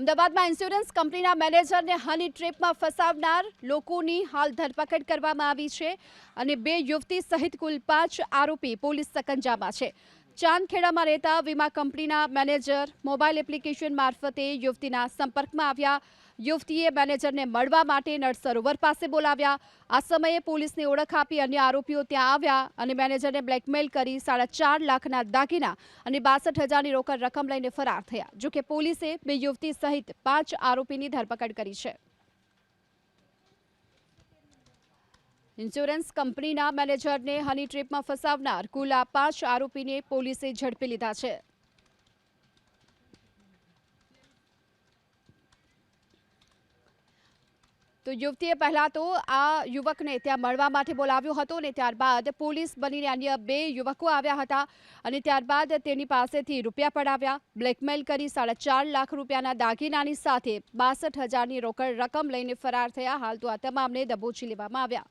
અમદાવાદમાં ઇન્સ્યોરન્સ કંપનીના મેનેજરને હની ટ્રીપમાં ફસાવનાર લોકોની હાલ ધરપકડ કરવામાં આવી છે અને બે યુવતી સહિત કુલ પાંચ આરોપી પોલીસ સકંજામાં છે. ચાંદખેડામાં રહેતા વીમા કંપનીના મેનેજર મોબાઈલ એપ્લિકેશન મારફતે યુવતીના સંપર્કમાં આવ્યા. યુવતીએ મેનેજરને મળવા માટે નળ સરોવર પાસે બોલાવ્યા. આ સમયે પોલીસને ઓળખ આપી અન્ય આરોપીઓ ત્યાં આવ્યા અને મેનેજરને બ્લેકમેલ કરી સાડા ચાર લાખના દાગીના અને બાસઠ હજારની રોકડ રકમ લઈને ફરાર થયા, જોકે પોલીસે બે યુવતી સહિત પાંચ આરોપીની ધરપકડ કરી છે. ઇન્સ્યોરન્સ કંપનીના મેનેજરને હની ટ્રીપમાં ફસાવનાર કુલ આ પાંચ આરોપીને પોલીસે ઝડપી લીધા છે. તો યુવતીએ પહેલા તો આ યુવકને ત્યાં મળવા માટે બોલાવ્યો હતો અને ત્યારબાદ પોલીસ બનીને અન્ય બે યુવકો આવ્યા હતા અને ત્યારબાદ તેની પાસેથી રૂપિયા પડાવ્યા. બ્લેકમેલ કરી સાડા લાખ રૂપિયાના દાગીનાની સાથે બાસઠ હજારની રોકડ રકમ લઈને ફરાર થયા. હાલ તો આ તમામને દબોચી લેવામાં આવ્યા.